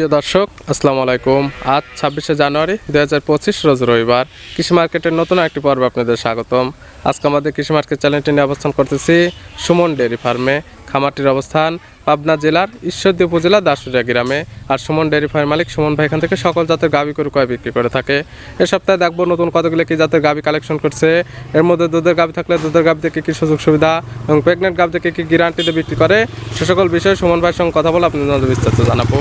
প্রিয় দর্শক, আসসালামু আলাইকুম। আজ ছাব্বিশে জানুয়ারি দু হাজার পঁচিশ রোজ রবিবার। কৃষি মার্কেটের নতুন একটি পর্বে আপনাদের স্বাগতম। আজকে আমাদের কৃষি মার্কেট চ্যানেলটি নিয়ে অবস্থান করতেছি সুমন ডেয়ারি ফার্মে। খামারটির অবস্থান পাবনা জেলার ঈশ্বরদী উপজেলা দাসুরিয়া গ্রামে। আর সুমন ডেয়ারি ফার্ম মালিক সুমন ভাই এখান থেকে সকল জাতের গাভী গরু কয় বিক্রি করে থাকে। এ সপ্তাহে দেখব নতুন কতগুলো কি জাতের গাভী কালেকশন করছে। এর মধ্যে দুধের গাভী থাকলে দুধের গাভী থেকে কি সুযোগ সুবিধা এবং প্রেগনেন্ট গাভী থেকে কি গ্যারান্টিতে বিক্রি করে। সে সকল বিষয়ে সুমন ভাইয়ের সঙ্গে কথা বলে আপনাদের বিস্তারিত জানাব।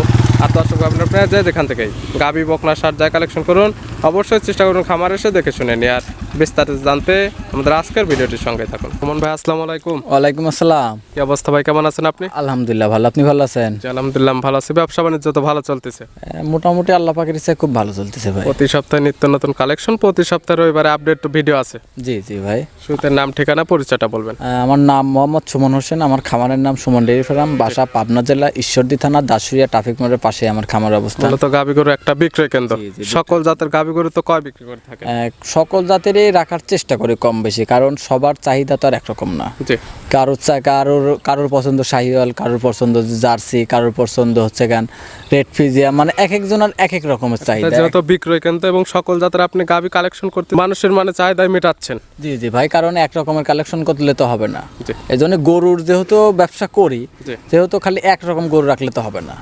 আর দর্শক আপনার আপনারা যায় যেখান থেকেই গাবি বকনা সার যায় কালেকশন করুন অবশ্যই চেষ্টা করুন খামার এসে দেখে শুনে নিয়ে আর বিস্তারিত জানতে আমাদের আজকের ভিডিওটির সঙ্গে থাকুন। সুমন ভাই আসসালামু আলাইকুম। ওয়ালাইকুম আসসালাম। কি অবস্থা ভাই কেমন আছেন আপনি? আলহামদুলিল্লাহ ভালো আপনি ভালো আছেন? জি, আলহামদুলিল্লাহ ভালো আছি। ব্যবসা বাণিজ্য তো ভালো চলতেছে। মোটামুটি আল্লাহ পাকের ইচ্ছায় খুব ভালো চলতেছে ভাই। প্রতি সপ্তাহে নিত্য নতুন কালেকশন প্রতি সপ্তাহে রবিবারে আপডেট ভিডিও আছে। জি জি ভাই। শুরুতে নাম ঠিকানা পরিচয়টা বলবেন। আমার নাম মোহাম্মদ সুমন হোসেন আমার খামারের নাম সুমন ডেয়ারি ফার্ম বাসা পাবনা জেলা ঈশ্বরদী থানা দাসুরিয়া ট্রাফিক মোড়ের পাশে আমার খামার অবস্থান মূলত গাবি গরু একটা বিক্রয় কেন্দ্র। সকল জাতের গাবি গরু তো কয় বিক্রি করে থাকে? সকল জাতেরই রাখার চেষ্টা করি কম বেশি কারণ সবার চাহিদা তো আর একরকম না। কারোর চা কারোর কারোর পছন্দ শাহিওয়াল কারোর পছন্দ জার্সি কারোর পছন্দ হচ্ছে গান রেড ফিজিয়া মানে এক একজনের এক এক রকমের চাহিদা। যেহেতু বিক্রয় কেন্দ্র এবং সকল জাতের আপনি গাবি কালেকশন করতে মানুষের মানে চাহিদায় মেটাচ্ছেন। জি জি ভাই কারণ এক রকমের কালেকশন করলে তো হবে না। এই জন্য গরুর যেহেতু ব্যবসা করি। যেহেতু খালি এক রকম গরু রাখলে তো হবে না।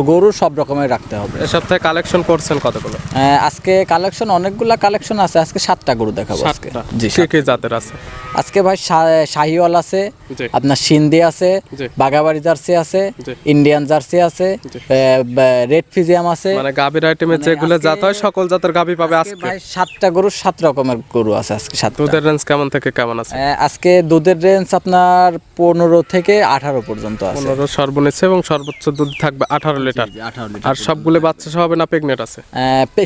গরু সব রকমের রাখতে হবে। এ সপ্তাহে কালেকশন করছেন কতগুলো? আহ, আজকে কালেকশন অনেকগুলা কালেকশন আছে। আজকে সাতটা গরু দেখাবো আজকে। সাতটা। জি কি কি জাতের আছে? আজকে ভাই শা- শাহিওয়াল আছে জি। আপনার সিন্ধি আছে জি। বাগাবাড়ি জার্সি আছে জি। ইন্ডিয়ান জার্সি আছে রেড ফিজিয়াম আছে। মানে গাবির আইটেমে যেগুলো জাত হয় সকল জাতের গাবি পাবে আজকে আজকে। ভাই সাতটা গরু সাত রকমের গরু আছে আজকে সাতটা। দুধের রেঞ্জ কেমন থেকে কেমন আছে? আহ, আজকে দুধের রেঞ্জ আপনার পনেরো থেকে আঠারো পর্যন্ত আছে। পনেরো সর্বনিচ্চ এবং সর্বোচ্চ দুধ থাকবে আঠারো লিটার। আর সবগুলো বাচ্চা সহ হবে না প্রেগনেন্ট আছে?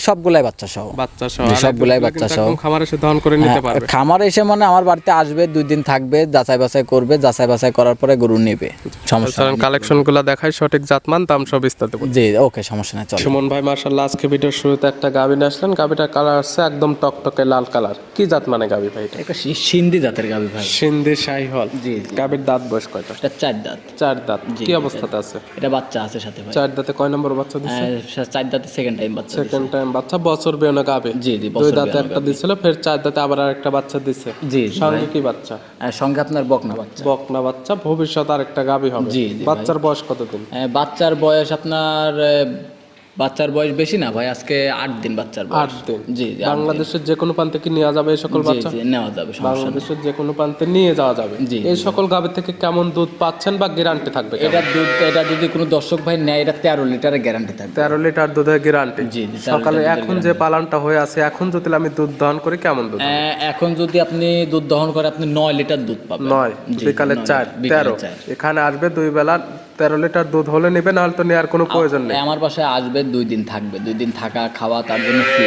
সবগুলাই বাচ্চা সহ। বাচ্চা সহ সবগুলাই বাচ্চা সহ। খামারে এসে দহন করে নিতে পারবে। খামার এসে মানে আমার বাড়িতে আসবে দুই দিন থাকবে যাচাই বাছাই করবে যাচাই বাছাই করার পরে গরু নেবে। সমস্যা কারণ কালেকশনগুলো দেখায় সঠিক জাতমান দাম সব বিস্তারিত। জি ওকে সমস্যা নেই চলো সুমন ভাই মার্শাল্লাহ আজকে ভিডিওর শুরুতে একটা গাবি নিয়ে আসলেন। গাবিটার কালার আছে একদম টকটকে লাল কালার কি জাত মানে গাবি ভাই এটা? সিন্ধি জাতের গাবি ভাই। সিন্ধি শাহি হল জি, গাবির দাঁত বয়স কয়টা এটা চার দাঁত। চার দাঁত। কি অবস্থাতে আছে? এটা বাচ্চা আছে সাথে ভাই। চার দাঁতে কয় নম্বর বাচ্চা দিছে? চার দাঁতে সেকেন্ড টাইম বাচ্চা সেকেন্ড টাইম বাচ্চা বছর বেয়না গাবে জি জি দুই দাঁতে একটা দিছিল ফের চার দাঁতে আবার আরেকটা বাচ্চা দিছে। জি সঙ্গে কি বাচ্চা? সঙ্গে আপনার বকনা বাচ্চা। বকনা বাচ্চা ভবিষ্যৎ আরেকটা গাবি হবে। জি, জি, বাচ্চার বয়স কতদিন? আহ, বাচ্চার বয়স আপনার বাচ্চার বয়স বেশি না ভাই আজকে আট দিন বাচ্চার বয়স। আট দিন? জি বাংলাদেশের যে কোনো প্রান্তে কি নেওয়া যাবে এই সকল বাচ্চা জি, নেওয়া যাবে বাংলাদেশের যে কোনো প্রান্তে নিয়ে যাওয়া যাবে। জি, এই সকল গাভী থেকে কেমন দুধ পাচ্ছেন বা গ্যারান্টি থাকবে? এটা দুধ এটা যদি কোনো দর্শক ভাই নেয় এটা তেরো লিটারের গ্যারান্টি থাকবে। তেরো লিটার দুধের গ্যারান্টি জি, সকালে এখন যে পালানটা হয়ে আছে এখন যদি আমি দুধ দহন করি কেমন দুধ এখন যদি আপনি দুধ দহন করে আপনি নয় লিটার দুধ পাবেন। নয় বিকালে চার তেরো। এখানে আসবে দুই বেলা তেরো লিটার দুধ হলে নেবে না হলে তো নেওয়ার কোনো প্রয়োজন নেই। আমার বাসায় আসবে দুই দিন থাকবে দুই দিন থাকা খাওয়া তার জন্য ফ্রি।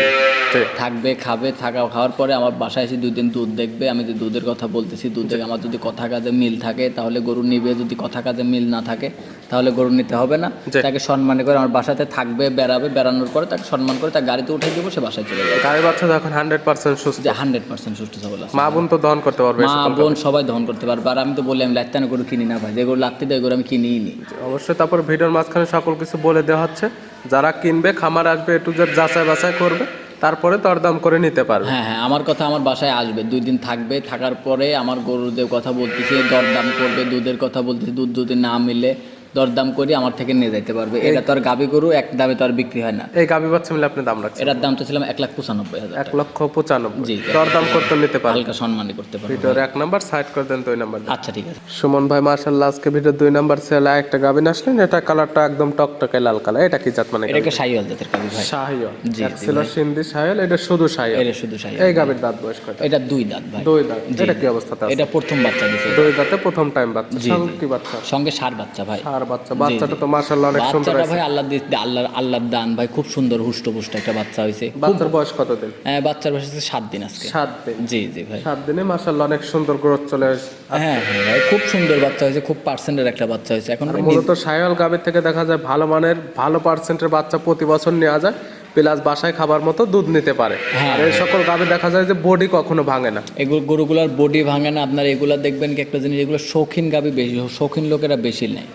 থাকবে খাবে থাকা খাওয়ার পরে আমার বাসায় এসে দুই দিন দুধ দেখবে আমি যে দুধের কথা বলতেছি দুধে আমার যদি কথা কাজে মিল থাকে তাহলে গরু নিবে যদি কথা কাজে মিল না থাকে তাহলে গরু নিতে হবে না। তাকে সম্মান করে আমার বাসাতে থাকবে বেড়াবে বেড়ানোর পরে তাকে সম্মান করে তার গাড়িতে উঠে দেবো সে বাসায় চলে যাবে। গাড়ি বাচ্চা যখন হান্ড্রেড পার্সেন্ট সুস্থ। হান্ড্রেড পার্সেন্ট সুস্থ সবল মা বোন তো দহন করতে পারবে মা বোন সবাই দহন করতে পারবে। আর আমি তো বলি আমি লাত্তানো গরু কিনি না ভাই যে গরু লাত্তি দেয় গরু আমি কিনিই নি। অবশ্যই তারপর ভিডিওর মাঝখানে সকল কিছু বলে দেওয়া হচ্ছে। যারা কিনবে খামার আসবে একটু যাচাই বাছাই করবে। তারপরে দরদাম করে নিতে পারবে। হ্যাঁ হ্যাঁ আমার কথা আমার বাসায় আসবে, দুই দিন থাকবে, থাকার পরে আমার গরুদের কথা বলতেছে, দরদাম করবে, দুধের কথা বলতেছি, দুধ যদি না মিলে দরদাম করে আমার থেকে নিয়ে যাইতে পারবে। এটা তো আর গাবি গরু এক দামে তো আর বিক্রি হয় না। এই গাবি বাচ্চা মিলে আপনি দাম রাখছেন। এটার দাম তো ছিলাম এক লাখ পঁচানব্বই হাজার এক লক্ষ পঁচানব্বই। জি। দরদাম করতে নিতে পারবে হালকা সম্মানই করতে পারবে। ভিডিওর এক নাম্বার সাইড করে দেন ওই নাম্বার। আচ্ছা ঠিক আছে। সুমন ভাই মার্শাল্লাহ আজকে ভিডিও দুই নাম্বার সেলে একটা গাবিন আসলেন এটা কালারটা একদম টকটকে লাল কালার এটা কি জাত মানে এটা একটা সাইওয়াল জাতের গাবি ভাই। শাহিয়ল জি, ছিল সিন্ধি শাহিয়ল এটা শুধু শাহিয়ল এটা শুধু সাইওয়াল এই গাবির দাঁত বয়স কয়টা? এটা দুই দাঁত ভাই। দুই দাঁত। এটা কি অবস্থাতে আছে? এটা প্রথম বাচ্চা দিছে। দুই দাঁতে প্রথম টাইম বাচ্চা। সঙ্গে কি বাচ্চা? সঙ্গে সার বাচ্চা ভাই। আর বাচ্চা বাচ্চাটা তো মাশাআল্লাহ অনেক সুন্দর বাচ্চাটা ভাই আল্লাহ আল্লাহ আল্লাহর দান ভাই খুব সুন্দর হুষ্টপুষ্ট একটা বাচ্চা বাচ্চার বয়স কতদিন? হ্যাঁ, বাচ্চার বয়স হচ্ছে সাত দিন আজকে। সাত দিন। জি জি ভাই। সাত দিনে মাশাআল্লাহ অনেক সুন্দর গ্রোথ চলে আসছে। হ্যাঁ হ্যাঁ ভাই খুব সুন্দর বাচ্চা হয়েছে খুব পার্সেন্টের একটা বাচ্চা হয়েছে। এখন মূলত সায়াল গাবের থেকে দেখা যায় ভালো মানের ভালো পার্সেন্টের বাচ্চা প্রতি বছর নেওয়া যায়। প্লাস বাসায় খাবার মতো দুধ নিতে পারে। হ্যাঁ, আর এই সকল গাভী দেখা যায় যে বডি কখনো ভাঙে না। এগুলো গরুগুলার বডি ভাঙে না। আপনার এগুলা দেখবেন কি একটা জিনিস এগুলো শৌখিন গাবি বেশি শৌখিন লোকেরা বেশি নেয়।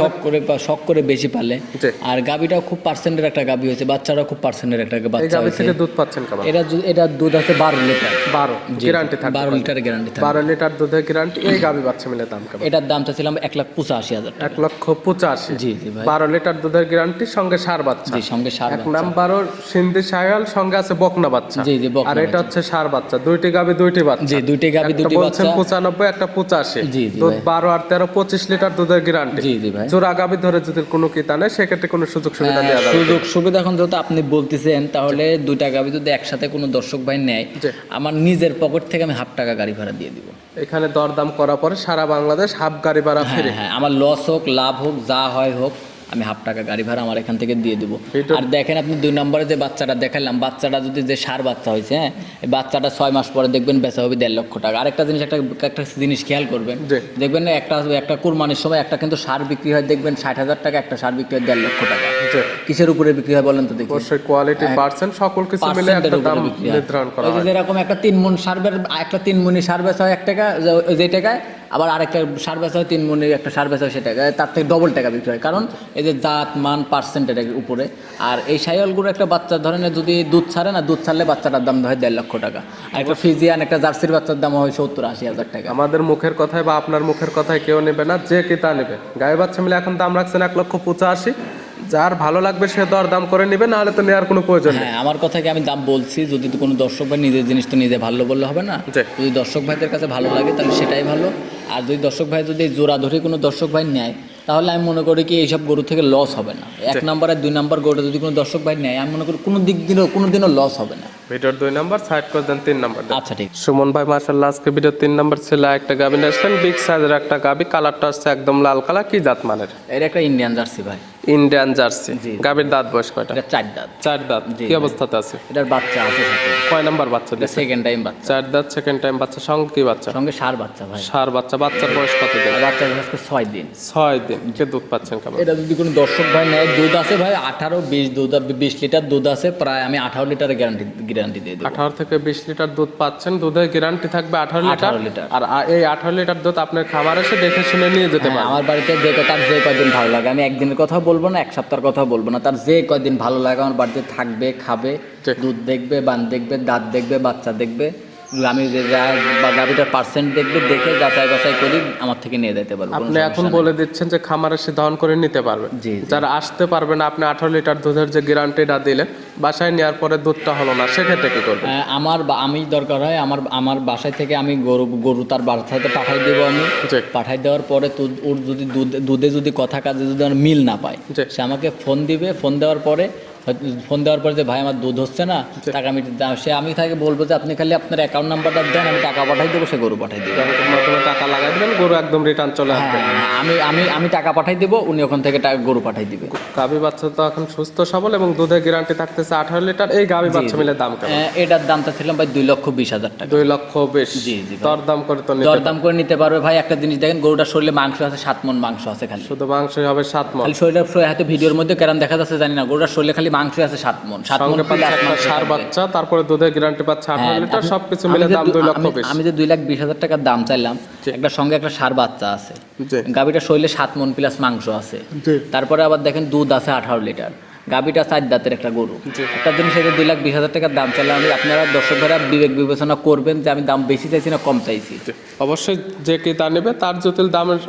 শখ করে শখ করে বেশি পালে। আর গাবিটাও খুব পার্সেন্টের একটা গাবি হয়েছে বাচ্চারাও খুব পার্সেন্টের একটা বাচ্চা হয়েছে। থেকে দুধ পাচ্ছেন কেমন? এটা এটা দুধ আছে বারো লিটার। বারো গ্যারান্টি থাকবে বারো লিটার গ্যারান্টি থাকে বারো লিটার দুধের গ্যারান্টি এই গাবি বাচ্চা মিলে দাম কেমন? এটার দাম চাচ্ছিলাম এক লাখ পঁচাশি হাজার এক লক্ষ পঁচাশি। জি জি ভাই। বারো লিটার দুধের গ্যারান্টি সঙ্গে সার বাচ্চা। জি সঙ্গে সার নাম্বারও সিন্ধি সঙ্গে আছে বকনা বাচ্চা। জি জি আর এটা হচ্ছে সার বাচ্চা। দুইটি দুইটি বাচ্চা। জি দুইটি গাবি বলছেন বাচ্চা। একটা পঁচাশি। জি, জি দুধ ভাই। বারো আর তেরো পঁচিশ লিটার দুধের গ্যারান্টি জি জি ভাই। জোড়া ধরে যদি কোনো কিতা নেয় সেক্ষেত্রে কোনো সুযোগ সুবিধা দেওয়া যাবে। সুযোগ সুবিধা এখন যেহেতু আপনি বলতেছেন তাহলে দুইটা গাবি যদি একসাথে কোনো দর্শক ভাই নেয় আমার নিজের পকেট থেকে আমি হাফ টাকা গাড়ি ভাড়া দিয়ে দিব। এখানে দরদাম করার পরে সারা বাংলাদেশ হাফ গাড়ি ভাড়া ফ্রি। হ্যাঁ হ্যাঁ আমার লস হোক লাভ হোক যা হয় হোক আমি হাফ টাকা গাড়ি ভাড়া আমার এখান থেকে দিয়ে দেবো। আর দেখেন আপনি দুই নম্বরে যে বাচ্চাটা দেখালাম বাচ্চাটা যদি যে সার বাচ্চা হয়েছে হ্যাঁ এই বাচ্চাটা ছয় মাস পরে দেখবেন বেচা হবে দেড় লক্ষ টাকা। আরেকটা জিনিস একটা একটা জিনিস খেয়াল করবেন দেখবেন একটা একটা কুরবানির সময় একটা কিন্তু সার বিক্রি হয় দেখবেন ষাট হাজার টাকা একটা সার বিক্রি হয় দেড় লক্ষ টাকা। কিসের উপরে বিক্রি হয় বলেন তো দেখি। অবশ্যই কোয়ালিটি পার্সেন্ট সকল কিছু মিলে একটা দাম নির্ধারণ করা হয়। যেরকম একটা তিন মন সার একটা তিন মনি সার বেচা হয় এক টাকা যে টাকায় আবার আরেকটা সার বেচা হয় তিন মনি একটা সার বেচা হয় সে টাকায় তার থেকে ডবল টাকা বিক্রি হয়। কারণ এই যে জাত মান পার্সেন্টের উপরে। আর এই সাইয়ালগুলো একটা বাচ্চা ধরেন যদি দুধ ছাড়ে না দুধ ছাড়লে বাচ্চাটার দাম হয় দেড় লক্ষ টাকা। আর একটা ফিজিয়ান একটা জার্সির বাচ্চার দাম হয় সত্তর আশি হাজার টাকা। আমাদের মুখের কথায় বা আপনার মুখের কথায় কেউ নেবে না যে কিতা নেবে। গায়ে বাচ্চা মিলে এখন দাম রাখছেন এক লক্ষ পঁচাশি। যার ভালো লাগবে সে দর দাম করে নেবে নাহলে তো নেওয়ার কোনো প্রয়োজন নেই। হ্যাঁ আমার কথা কি আমি দাম বলছি যদি তো কোনো দর্শক ভাই নিজের জিনিস তো নিজে ভালো বললে হবে না। যদি দর্শক ভাইদের কাছে ভালো লাগে তাহলে সেটাই ভালো। আর যদি দর্শক ভাই যদি জোড়া ধরে কোনো দর্শক ভাই নেয় তাহলে আমি মনে করি কি এইসব গরু থেকে লস হবে না। এক নাম্বার আর দুই নাম্বার গরুটা যদি কোনো দর্শক ভাই নেয় আমি মনে করি কোনো দিক দিনও কোনো দিনও লস হবে না। ভিডিওর দুই নাম্বার সাইড করে দেন তিন নাম্বার। আচ্ছা ঠিক। সুমন ভাই মার্শাল্লাহ আজকে ভিডিও তিন নাম্বার ছেলে একটা গাবি আসলেন বিগ সাইজের একটা গাবি কালারটা হচ্ছে একদম লাল কালার কি জাত মানের? এর একটা ইন্ডিয়ান জার্সি ভাই। Indian jersey. গাবির দাঁত বয়স কয়টা? চার দাঁত। চার দাঁত। কি অবস্থাতে আছে? এটার বাচ্চা আছে কয় নাম্বার বাচ্চা সেকেন্ড টাইম বাচ্চা। চার দাঁত সেকেন্ড টাইম বাচ্চা সঙ্গে কি বাচ্চা? সঙ্গে সার বাচ্চা ভাই। সার বাচ্চা বাচ্চার বয়স কত দিন বাচ্চার আজকে ছয় দিন। ছয় দিন। কে দুধ পাচ্ছেন কেমন? এটা যদি কোনো দর্শক ভাই নেয় দুধ আছে ভাই আঠারো বিশ দুধ বিশ লিটার দুধ আছে প্রায় আমি আঠারো লিটারের গ্যারান্টি গ্যারান্টি দিয়ে দেবো। আঠারো থেকে বিশ লিটার দুধ পাচ্ছেন দুধের গ্যারান্টি থাকবে আঠারো লিটার। 18 লিটার। আর এই আঠারো লিটার দুধ আপনার খাবার এসে দেখে শুনে নিয়ে যেতে পারে পারেন আমার বাড়িতে যে তার যে কয়দিন ভালো লাগে। আমি একদিনের কথা বলব না এক সপ্তাহের কথা বলব না। তার যে কয়দিন ভালো লাগে আমার বাড়িতে থাকবে খাবে দুধ দেখবে বান দেখবে দাঁত দেখবে বাচ্চা দেখবে। আমি যে যা বা গাভিটার পার্সেন্ট দেখবে দেখে যাচাই বাছাই করি আমার থেকে নিয়ে যেতে পারব আপনি এখন বলে দিচ্ছেন যে খামার এসে দহন করে নিতে পারবে জি। যারা আসতে পারবে না আপনি আঠারো লিটার দুধের যে গ্যারান্টিটা দিলেন বাসায় নেওয়ার পরে দুধটা হলো না সেক্ষেত্রে কি করবেন আহ, আমার আমি দরকার হয় আমার আমার বাসায় থেকে আমি গরু গরু তার বাসাতে পাঠাই দেবো আমি। পাঠাই দেওয়ার পরে তো ওর যদি দুধ দুধে যদি কথা কাজে যদি আমার মিল না পায়। সে আমাকে ফোন দিবে ফোন দেওয়ার পরে ফোন দেওয়ার পরে যে ভাই আমার দুধ হচ্ছে না টাকা আমি দা- সে আমি তাকে বলব যে আপনি খালি আপনার অ্যাকাউন্ট নাম্বারটা দেন আমি টাকা পাঠাই দেবো সে গরু পাঠাই দেবে। টাকা লাগাই দেবেন গরু একদম রিটার্ন চলে আসবে। হ্যাঁ আমি আমি আমি টাকা পাঠাই দেবো উনি ওখান থেকে টাকা গরু পাঠাই দিবে। গাভী বাচ্চা তো এখন সুস্থ সবল এবং দুধের গ্যারান্টি থাকতেছে আঠারো লিটার। এই গাভী বাচ্চা মিলে দাম এটার দামটা ছিলাম ভাই দুই লক্ষ বিশ হাজার টাকা। দুই লক্ষ বেশ। জি, জি ভাই। দর দাম করে তো দরদাম করে নিতে পারবে ভাই। একটা জিনিস দেখেন গরুটার শরীরে মাংস আছে সাত মন মাংস আছে খালি। শুধু মাংসই হবে সাত মন। খালি শরীরের হয়তো ভিডিওর মধ্যে কেরাম দেখা যাচ্ছে জানি না। গরুটার শরীরে খালি মাংস আছে সাত মন সাত মন সার বাচ্চা তারপরে দুধের গ্যারান্টি পাচ্ছে আঠারো হ্যাঁ, লিটার সবকিছু মিলে দাম দুই লক্ষ আমি- আমি যে দুই লাখ বিশ হাজার টাকার দাম চাইলাম একটা সঙ্গে একটা সার বাচ্চা আছে। জি। শরীরে সাত মন প্লাস মাংস আছে। তারপরে আবার দেখেন দুধ আছে আঠারো লিটার। গাবিটা চার দাঁতের একটা গরু। একটা জিনিস এই দুই লাখ বিশ হাজার টাকার দাম চাইলাম আমি আপনারা দর্শক ভাইরা বিবেক বিবেচনা করবেন যে আমি দাম বেশি চাইছি না কম চাইছি। অবশ্যই যে কি তা নেবে তার যদি দামের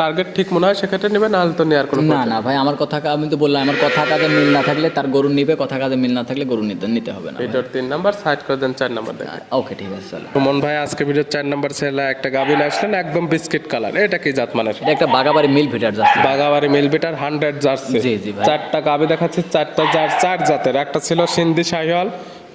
টার্গেট ঠিক মনে হয় সেক্ষেত্রে নেবে নাহলে তো নেওয়ার কোনো না না ভাই আমার কথা আমি তো বললাম আমার কথা কাজে মিল না থাকলে তার গরু নিবে কথা কাজে মিল না থাকলে গরু নিতে নিতে হবে না ভিডিওর তিন নাম্বার সাইড করে দেন চার নাম্বার দেখেন ওকে ঠিক আছে চলো। সুমন ভাই আজকে ভিডিওর চার নাম্বার ছেলে একটা গাভিন আসলেন একদম বিস্কিট কালার এটা কি জাত মানের? এটা একটা বাগাবাড়ি মিল ভিটার যাচ্ছে বাগাবাড়ি মিল ভিটার হান্ড্রেড জার্সি। জি, জি ভাই। চারটা গাভি দেখাচ্ছে চারটা জার চার জাতের। একটা ছিল সিন্ধি শাহিওয়াল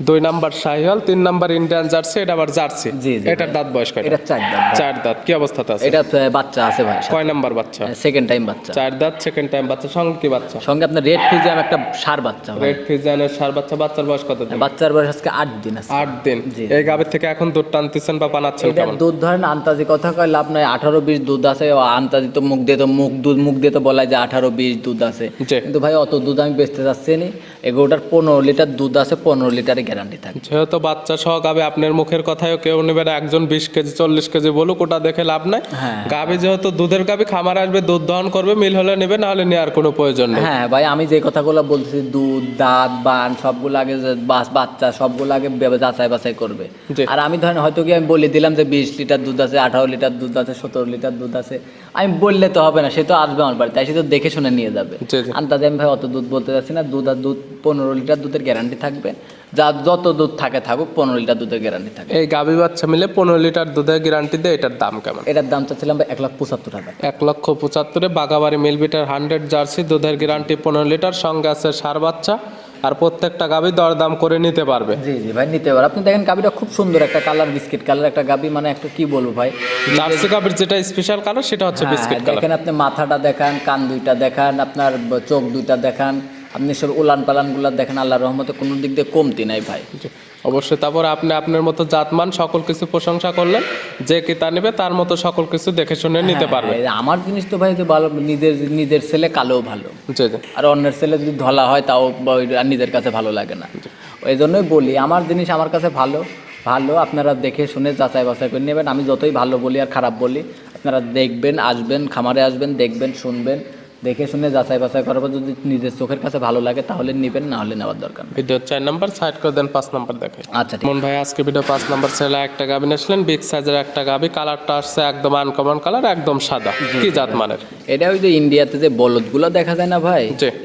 দুই নাম্বার শাহিওয়াল তিন নাম্বার ইন্ডিয়ান জার্সি এটা আবার জার্সি। এটার দাঁত বয়স কয়টা? এটা চার দাঁত চার দাঁত কি অবস্থাতে আছে? এটা বাচ্চা আছে ভাই কয় নাম্বার বাচ্চা? সেকেন্ড টাইম বাচ্চা। চার দাঁত সেকেন্ড টাইম বাচ্চা সঙ্গে কি বাচ্চা? সঙ্গে আপনার রেড ফিজিয়াম একটা সার বাচ্চা রেড ফিজানের সার বাচ্চা বাচ্চার বয়স কত দিন বাচ্চার বয়স আজকে আট দিন আছে। আট দিন। এই গাবের থেকে এখন দুধ টানতেছেন বা পানাচ্ছেন এটা দুধ ধরেন আন্তাজি কথা কয় লাভ নাই আঠারো বিশ দুধ আছে আন্তাজি তো মুখ দিয়ে তো মুখ দুধ মুখ দিয়ে তো বলা যায় আঠারো বিশ দুধ আছে। কিন্তু ভাই অত দুধ আমি বেচতে যাচ্ছি নি। এগুলোটার পনেরো লিটার দুধ আছে পনেরো লিটারের গ্যারান্টি থাকে। যেহেতু বাচ্চা সহ গাবে আপনার মুখের কথায়ও কেউ নেবে না একজন বিশ কেজি চল্লিশ কেজি বলুক ওটা দেখে লাভ নাই। হ্যাঁ। গাবি যেহেতু দুধের গাবি খামার আসবে দুধ দহন করবে মিল হলে নেবে না হলে নেওয়ার কোনো প্রয়োজন নেই। হ্যাঁ ভাই আমি যে কথাগুলো বলতেছি দুধ দাঁত বান সবগুলো আগে বাস বাচ্চা সবগুলো আগে যাচাই বাছাই করবে। আর আমি ধরেন হয়তো কি আমি বলে দিলাম যে বিশ লিটার দুধ আছে আঠারো লিটার দুধ আছে সতেরো লিটার দুধ আছে। আমি বললে তো হবে না সে তো আসবে আমার বাড়িতে সে তো দেখে শুনে নিয়ে যাবে। আন্দাজে আমি ভাই অত দুধ বলতে যাচ্ছি না দুধ আর দুধ পনেরো লিটার দুধের গ্যারান্টি থাকবে। যা যত দুধ থাকে থাকুক পনেরো লিটার দুধের গ্যারান্টি থাকে। এই গাবি বাচ্চা মিলে পনেরো লিটার দুধের গ্যারান্টি দেয় এটার দাম কেমন? এটার দাম চাচ্ছিলাম এক লাখ পঁচাত্তর টাকা এক লক্ষ পঁচাত্তরে বাগাবাড়ি মিলবিটার হান্ড্রেড জার্সি দুধের গ্যারান্টি পনেরো লিটার সঙ্গে আছে সার বাচ্চা আর প্রত্যেকটা গাবি দরদাম করে নিতে পারবে। জি জি ভাই নিতে পারবে। আপনি দেখেন গাবিটা খুব সুন্দর একটা কালার বিস্কিট কালার একটা গাবি মানে একটা কি বলব ভাই? জার্সি গাবির যেটা স্পেশাল কালার সেটা হচ্ছে হ্যাঁ, বিস্কিট কালার দেখেন আপনি মাথাটা দেখান কান দুইটা দেখান আপনার চোখ দুইটা দেখান আপনি সব উলান পালানগুলো দেখেন আল্লাহ রহমতে কোনো দিক দিয়ে কমতি নাই ভাই। অবশ্যই। তারপর আপনি আপনার মতো জাতমান সকল কিছু প্রশংসা করলেন যে কিতা নেবে তার মতো সকল কিছু দেখে শুনে নিতে পারবে। হ্যাঁ, আমার জিনিস তো ভাই যে ভালো নিজের নিজের ছেলে কালো ভালো। জি জি। আর অন্যের ছেলে যদি ধলা হয় তাও নিজের কাছে ভালো লাগে না। ওই জন্যই বলি আমার জিনিস আমার কাছে ভালো ভালো আপনারা দেখে শুনে যাচাই বাছাই করে নেবেন। আমি যতই ভালো বলি আর খারাপ বলি আপনারা দেখবেন আসবেন খামারে আসবেন দেখবেন শুনবেন। দেখে শুনে যাচাই বাছাই করার পর যদি নিজের চোখের কাছে ভালো লাগে তাহলে নেবেন না হলে নেওয়ার দরকার ভিডিও চার নাম্বার সাইড করে দেন পাঁচ নাম্বার দেখে আচ্ছা মন ভাই আজকে ভিডিও পাঁচ নাম্বার ছেলে একটা গাবি নিয়েছিলেন বিগ সাইজের একটা গাবি কালারটা আসছে একদম আনকমন কালার একদম সাদা। কি জাত মানের এটা ওই যে ইন্ডিয়াতে যে বলদগুলো দেখা যায় না ভাই।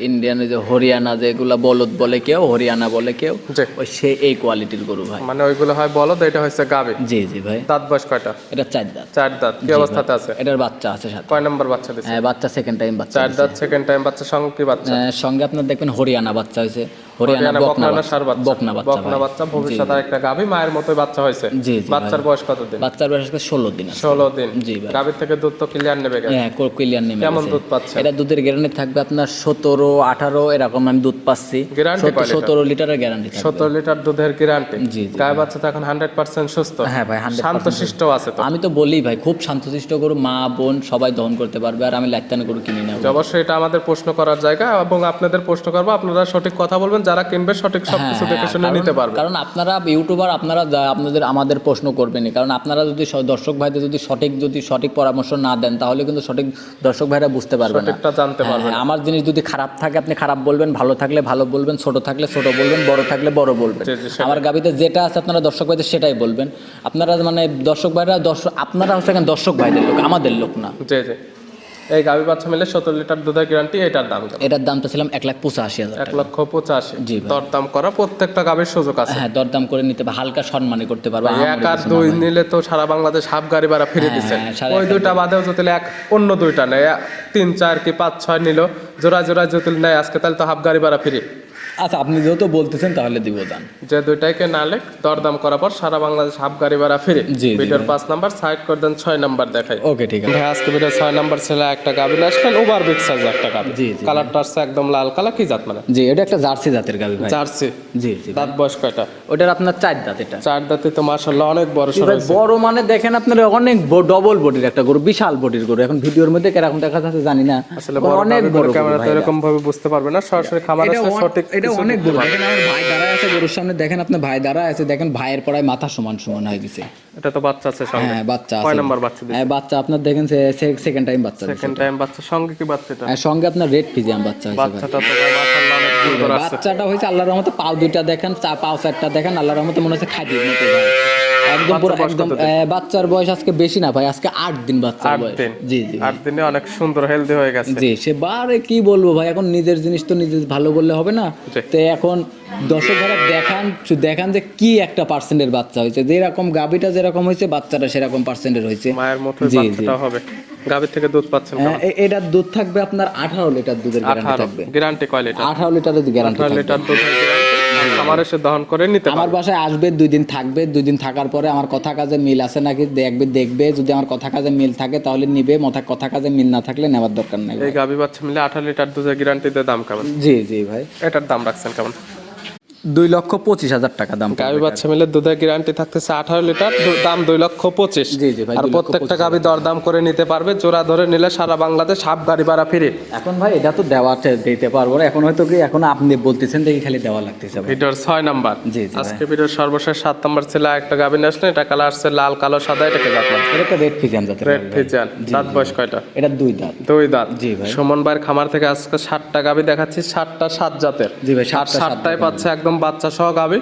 ইন্ডিয়ান যে হরিয়ানা যেগুলো বলদ বলে কেউ হরিয়ানা বলে কেউ। ওই সে এই কোয়ালিটির গরু ভাই। মানে ওইগুলো হয় বলদ এটা হচ্ছে গাবি। জি জি ভাই। দাঁত বয়স কয়টা? এটা চার দাঁত। চার দাঁত। কি অবস্থাতে আছে? এটার বাচ্চা আছে সাথে। কয় নম্বর বাচ্চা দিচ্ছে হ্যাঁ বাচ্চা সেকেন্ড টাইম বাচ্চা। দিছে। সেকেন্ড টাইম বাচ্চা সঙ্গে কি বাচ্চা সঙ্গে আপনার দেখবেন হরিয়ানা বাচ্চা হয়েছে হরিয়ানা হরিয়ানা বকনা বকনা বাচ্চা। বকনা বাচ্চা বকনা ভাই। বাচ্চা ভবিষ্যতে একটা গাভী মায়ের মতোই বাচ্চা হয়েছে। জি, জি, বাচ্চার বয়স কত দিন বাচ্চার বয়স আজকে ষোলো দিন আছে ষোলো দিন। জি গাভীর থেকে দুধ তো ক্লিয়ার নেবে হ্যাঁ ক্লিয়ার নেমে কেমন দুধ পাচ্ছেন? এটা দুধের গ্যারান্টি থাকবে আপনার সতেরো আঠারো এরকম আমি দুধ পাচ্ছি। লিটারের গ্যারান্টি থাকবে। লিটার দুধের গ্যারান্টি জি, গায়ে বাচ্চা তো এখন হান্ড্রেড পার্সেন্ট সুস্থ। হ্যাঁ ভাই হান্ড্রেড শান্ত শিষ্ট আছে তো। আমি তো বলি ভাই খুব শান্তশিষ্ট গরু মা বোন সবাই দহন করতে পারবে আর আমি লাইতান গরু কিনি না অবশ্যই এটা আমাদের প্রশ্ন করার জায়গা এবং আপনাদের প্রশ্ন করব আপনারা সঠিক কথা বলবেন যারা কিনবে সঠিক সবকিছু দেখে শুনে কারণ- নিতে পারবে। কারণ আপনারা ইউটিউবার আপনারা আপনাদের আমাদের প্রশ্ন করবেনই। কারণ আপনারা যদি দর্শক ভাইদের যদি সঠিক যদি সঠিক পরামর্শ না দেন তাহলে কিন্তু সঠিক দর্শক ভাইরা বুঝতে পারবে না। সঠিকটা জানতে হ্যাঁ, পারবে হ্যাঁ, আমার জিনিস যদি খারাপ থাকে আপনি খারাপ বলবেন ভালো থাকলে ভালো বলবেন ছোট থাকলে ছোট বলবেন বড় থাকলে বড় বলবেন। আমার গাবিতে যেটা আছে আপনারা দর্শক ভাইদের সেটাই বলবেন। আপনারা মানে দর্শক ভাইরা দর্শক আপনারা হচ্ছে দর্শক ভাইদের লোক আমাদের লোক না। জি জি। এই গাভী বাচ্চা মিলে সতেরো লিটার দুধের গ্যারান্টি এটার দাম এটার দাম তো ছিলাম এক লাখ পঁচাশি হাজার এক লক্ষ পঁচাশি। জি দরদাম করা প্রত্যেকটা গাভীর সুযোগ আছে। হ্যাঁ দরদাম করে নিতে পারবে হালকা সম্মানে করতে পারবে এক আর দুই নিলে তো সারা বাংলাদেশ হাফ গাড়ি ভাড়া ফিরে দিচ্ছে হ্যাঁ, ওই দুইটা বাদেও যদি এক অন্য দুইটা নেয়। তিন চার কি পাঁচ ছয় নিল জোড়া জোড়া যদি নেয় আজকে তাহলে তো হাফ গাড়ি ভাড়া ফিরি। আচ্ছা আপনি যেহেতু বলতেছেন তাহলে দিব দান। যে দুইটাকে নালে দরদাম করার পর সারা বাংলাদেশ হাফ গাড়ি ভাড়া ফিরে। ভিডিওর পাঁচ নাম্বার সাইড করে দেন ছয় নাম্বার দেখাই। ওকে ঠিক আছে। ভাই আজকে ভিডিও ছয় নাম্বার ছেলে একটা গাবিন আসলেন ওভার বিগ সাইজ একটা গাবি। জি, জি। কালারটা আসছে একদম লাল কালার কি জাত মানে? জি এটা একটা জার্সি জাতের গাবি ভাই। জার্সি। জি জি দাঁত বয়স কয়টা? ওটার আপনার চার দাঁত এটা। চার দাঁতে তো মাশাল্লাহ অনেক বড় ভাই, বড় মানে দেখেন আপনার অনেক ডবল বডির একটা গরু বিশাল বডির গরু। এখন ভিডিওর মধ্যে কীরকম দেখা যাচ্ছে জানি না। আসলে অনেক বড় ক্যামেরা তো এরকম ভাবে বুঝতে পারবে না সরাসরি খামার আছে সঠিক এটা অনেক বড়। দেখেন আমার ভাই দাঁড়ায় আছে গরুর সামনে। দেখেন আপনার ভাই দাঁড়ায় আছে দেখেন ভাইয়ের পড়ায় মাথা সমান সমান হয়ে গেছে। এটা তো বাচ্চা আছে সঙ্গে। হ্যাঁ বাচ্চা কয় নাম্বার বাচ্চা হ্যাঁ বাচ্চা আপনার দেখেন সেকেন্ড টাইম বাচ্চা সেকেন্ড টাইম বাচ্চা সঙ্গে কি বাচ্চাটা? হ্যাঁ, সঙ্গে আপনার রেড ফিজিয়াম বাচ্চা হয়েছে বাচ্চাটা তো সুন্দর আছে। বাচ্চাটা হয়েছে আল্লাহর রহমতে পাও দুইটা দেখেন চা পাও চারটা দেখেন আল্লাহর রহমতে মনে হচ্ছে খাদির নিতে ভাই। একদম পুরো একদম বাচ্চার বয়স আজকে বেশি না ভাই আজকে আট দিন বাচ্চার বয়স। জি জি আট দিনে অনেক সুন্দর হেলদি হয়ে গেছে। জি সে বারে কি বলব ভাই এখন নিজের জিনিস তো নিজে ভালো বললে হবে না। তো এখন দর্শক যারা দেখান দেখান যে কি একটা পার্সেন্টের বাচ্চা হয়েছে যেরকম গাবিটা যেরকম হয়েছে বাচ্চাটা সেরকম পার্সেন্টের হয়েছে। মায়ের মতো। বাচ্চাটা হবে। গাভীর থেকে দুধ পাচ্ছেন এটার দুধ থাকবে আপনার আঠারো লিটার দুধের গ্যারান্টি আঠারো। থাকবে। গ্যারান্টি কয় লিটার? আঠারো লিটারের গ্যারান্টি লিটার গ্যারান্টি আমার এসে দহন করে নিতে আমার বাসায় আসবে দুই দিন থাকবে দুই দিন থাকার পরে আমার কথা কাজে মিল আছে নাকি দেখবে দেখবে। যদি আমার কথা কাজে মিল থাকে তাহলে নিবে মাথা কথা কাজে মিল না থাকলে নেওয়ার দরকার নাই এই গাভী বাচ্চা মিলে আঠারো লিটার দুধের গ্যারান্টিতে দাম কেমন? জি জি ভাই। এটার দাম রাখছেন কেমন? দুই লক্ষ পঁচিশ হাজার টাকা দাম। গাভী বাচ্চা মিলে দুধের গ্যারান্টি থাকতেছে আঠারো লিটার দাম দুই লক্ষ পঁচিশ। জি, জি ভাই, আর প্রত্যেকটা গাভী দরদাম করে নিতে পারবে জোড়া ধরে নিলে সারা বাংলাদেশ হাফ গাড়ি ভাড়া ফিরে। এখন ভাই এটা তো দেওয়া দিতে পারব না। এখন হয়তো কি এখন আপনি বলতেছেন দেখি খালি দেওয়া লাগতেছে ভিডিওর ছয় নাম্বার। জি, আজকে ভিডিওর সর্বশেষ সাত নাম্বার ছিল একটা গাভী নিয়ে আসলেন এটা কালার আসছে লাল কালো সাদা এটাকে দেখলাম এটা রেড ফিজান যাতে রেড ফিজান দাঁত বয়স কয়টা? এটা দুই দাঁত। দুই দাঁত। জি ভাই। সুমন ভাইয়ের খামার থেকে আজকে ষাটটা গাভী দেখাচ্ছি ষাটটা সাত জাতের। জি ভাই, সাতটা সাত সাতটাই পাচ্ছে একদম বাচ্চা সহ গাভী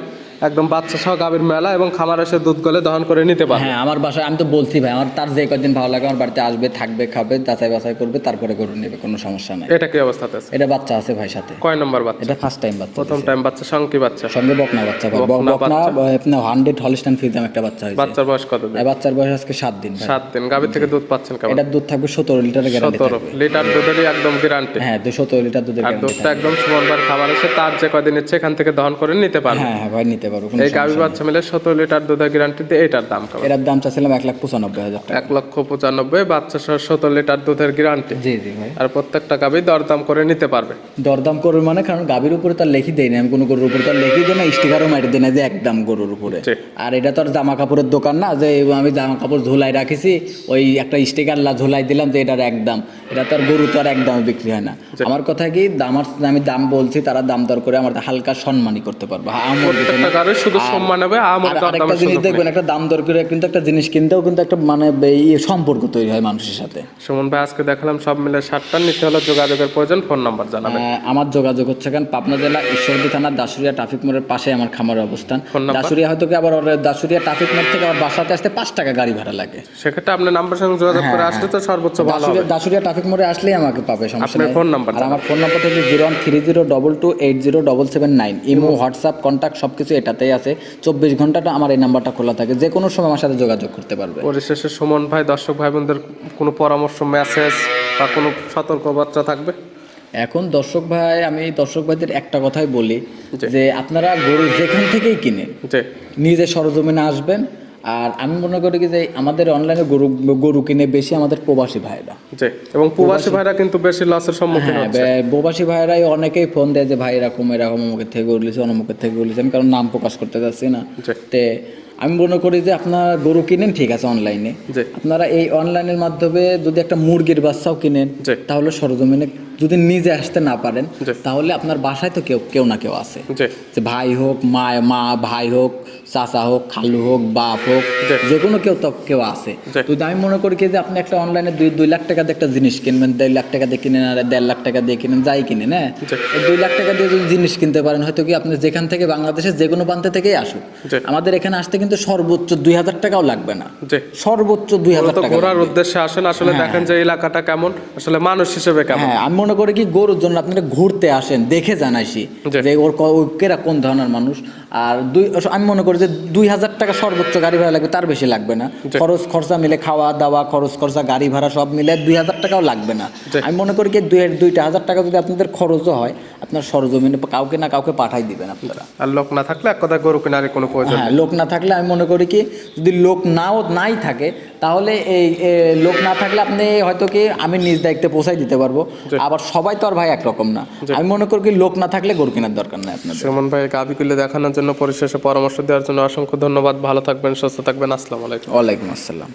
একদম বাচ্চা সহ গাভীর মেলা এবং খামার এসে দুধ গলে দহন করে নিতে পারে। হ্যাঁ আমার বাসায় আমি তো বলছি ভাই আমার তার যে কদিন ভালো লাগে আমার বাড়িতে আসবে থাকবে খাবে যাচাই বাছাই করবে তারপরে গরু নেবে কোনো সমস্যা নাই। এটা কি অবস্থাতে আছে? এটা বাচ্চা আছে ভাই সাথে। কয় নম্বর বাচ্চা? এটা ফার্স্ট টাইম বাচ্চা প্রথম টাইম বাচ্চা সঙ্গে কি বাচ্চা? সঙ্গে বকনা বাচ্চা ভাই। বকনা আপনার হান্ড্রেড হলিস্টান ফিজাম একটা বাচ্চা হয়েছে। বাচ্চার বয়স কত দিন? বাচ্চার বয়স আজকে সাত দিন সাত দিন। গাভীর থেকে দুধ পাচ্ছেন কেমন? এটার দুধ থাকবে সতেরো লিটারের গ্যারান্টি সতেরো লিটার দুধেরই একদম গ্যারান্টি হ্যাঁ সতেরো লিটার দুধের গ্যারান্টি দুধটা একদম সুমনবার খাবার এসে তার যে কদিন ইচ্ছে এখান থেকে দহন করে নিতে পারবে। হ্যাঁ হ্যাঁ ভাই নিতে পারব কোনো এই গাভী বাচ্চা মিলে সতেরো লিটার দুধের গ্যারান্টিতে এটার দাম কেমন? এটার দাম চাচ্ছিলাম এক লাখ পঁচানব্বই হাজার টাকা। এক লক্ষ পঁচানব্বই বাচ্চা সহ সতেরো লিটার দুধের গ্যারান্টি জি জি ভাই। আর প্রত্যেকটা গাভী দরদাম করে নিতে পারবে। দরদাম করবে মানে কারণ গাভীর উপরে তার লেখি দেয় না আমি কোনো গরুর উপরে তার লেখি দেয় না স্টিকারও মারি দেয় না যে একদম গরুর উপরে। আর এটা তো আর জামা কাপড়ের দোকান না যে আমি জামা কাপড় ঝোলাই রাখিছি ওই একটা স্টিকার লা ঝুলাই দিলাম যে এটার একদম এটা তো আর গরু তো আর একদম বিক্রি হয় না। আমার কথা কি আমার আমি দাম বলছি তারা দাম দর করে আমার হালকা সম্মানই করতে পারব। হ্যাঁ, আমার গাভী শুধু সম্মান হবে আমার দরদামের জিনিস দেখবেন একটা দাম দর করে কিন্তু একটা জিনিস কিনতেও কিন্তু একটা মানে ইয়ে সম্পর্ক তৈরি হয় মানুষের সাথে। সুমন ভাই আজকে দেখালাম সব মিলে ষাটটা নিতে হলে যোগাযোগের প্রয়োজন ফোন নাম্বার জানাবেন। আমার যোগাযোগ হচ্ছে কারণ পাবনা জেলা ঈশ্বরদী থানার দাসুরিয়া ট্রাফিক মোড়ের পাশে আমার খামারের অবস্থান। দাসুরিয়া হয়তো কি আবার দাসুরিয়া ট্রাফিক মোড় থেকে আমার বাসাতে আসতে পাঁচ টাকা গাড়ি ভাড়া লাগে। সেক্ষেত্রে আপনার নাম্বার সঙ্গে যোগাযোগ করে আসলে তো সর্বোচ্চ ভালো হবে। দাসুরিয়া ট্রাফিক মোড়ে আসলেই আমাকে পাবে সমস্যা নেই। ফোন নাম্বার আমার ফোন নাম্বারটা হচ্ছে zero one three zero double two eight zero double seven nine. Imo WhatsApp contact সব কিছু এটাতেই আছে। চব্বিশ ঘন্টাটা আমার এই নাম্বারটা খোলা থাকে। যে কোনো সময় আমার সাথে যোগাযোগ করতে পারবে। পরিশেষে সুমন ভাই দর্শক ভাই বোনদের কোনো পরামর্শ মেসেজ বা কোনো সতর্কবার্তা থাকবে? এখন দর্শক ভাই আমি দর্শক ভাইদের একটা কথাই বলি যে আপনারা গরু যেখান থেকেই কিনে নিজে সরজমিনে আসবেন আর আমি মনে করি কি যে আমাদের অনলাইনে গরু গরু কিনে বেশি আমাদের প্রবাসী ভাইরা। এবং প্রবাসী ভাইরা কিন্তু বেশি লসের সম্মুখীন হ্যাঁ হচ্ছে। প্রবাসী ভাইরাই অনেকেই ফোন দেয় যে ভাই এরকম এরকম অমুকের থেকে গরু লিছে অমুকের থেকে গরু লিছে। আমি কারণ নাম প্রকাশ করতে যাচ্ছি না। তে আমি মনে করি যে আপনারা গরু কিনেন ঠিক আছে অনলাইনে। আপনারা এই অনলাইনের মাধ্যমে যদি একটা মুরগির বাচ্চাও কিনেন তাহলে সরজমিনে যদি নিজে আসতে না পারেন তাহলে আপনার বাসায় তো কেউ কেউ না কেউ আছে। যে ভাই হোক মা মা ভাই হোক চাচা হোক খালু হোক বাপ হোক যে কোনো কেউ তো কেউ আছে। তো আমি মনে করি কি যে আপনি একটা অনলাইনে দুই দুই লাখ টাকা দিয়ে একটা জিনিস কিনবেন দেড় লাখ টাকা দিয়ে কিনেন আর দেড় লাখ টাকা দিয়ে কিনেন যাই কিনেন হ্যাঁ? দুই লাখ টাকা দিয়ে যদি জিনিস কিনতে পারেন হয়তো কি আপনি যেখান থেকে বাংলাদেশের যে কোনো প্রান্তে থেকেই আসুক। আমাদের এখানে আসতে কিন্তু সর্বোচ্চ দুই হাজার টাকাও লাগবে না। সর্বোচ্চ দুই হাজার টাকা ঘোরার উদ্দেশ্যে আসেন আসলে দেখেন যে এলাকাটা কেমন আসলে মানুষ হিসেবে কেমন। হ্যাঁ আমি মনে করি কি গরুর জন্য আপনারা ঘুরতে আসেন দেখে জানাইছি। যে ওর কেরা কোন ধরনের মানুষ। আর দুই আমি মনে করি যে দুই হাজার টাকা সর্বোচ্চ গাড়ি ভাড়া লাগবে তার বেশি লাগবে না। খরচ খরচা মিলে খাওয়া দাওয়া খরচ খরচা গাড়ি ভাড়া সব মিলে দুই হাজার টাকাও লাগবে না। আমি মনে করি কি দুই দুইটা হাজার টাকা যদি আপনাদের খরচও হয় আপনার সরজমিনে কাউকে না কাউকে পাঠাই দিবেন আপনারা। আর লোক না থাকলে এক কথা গরু কেনার কোনো প্রয়োজন হ্যাঁ লোক না থাকলে আমি মনে করি কি যদি লোক নাও নাই থাকে তাহলে এই লোক না থাকলে আপনি হয়তো কি আমি নিজ দায়িত্বে পৌঁছাই দিতে পারব। আবার সবাই তো আর ভাই একরকম না। আমি মনে করি কি লোক না থাকলে গরু কেনার দরকার নাই আপনার সুমন ভাই গাবিগুলো দেখানোর জন্য পরিশেষে পরামর্শ দেওয়ার জন্য অসংখ্য ধন্যবাদ। ভালো থাকবেন সুস্থ থাকবেন। আসসালামু আলাইকুম। ওয়ালাইকুম আসসালাম।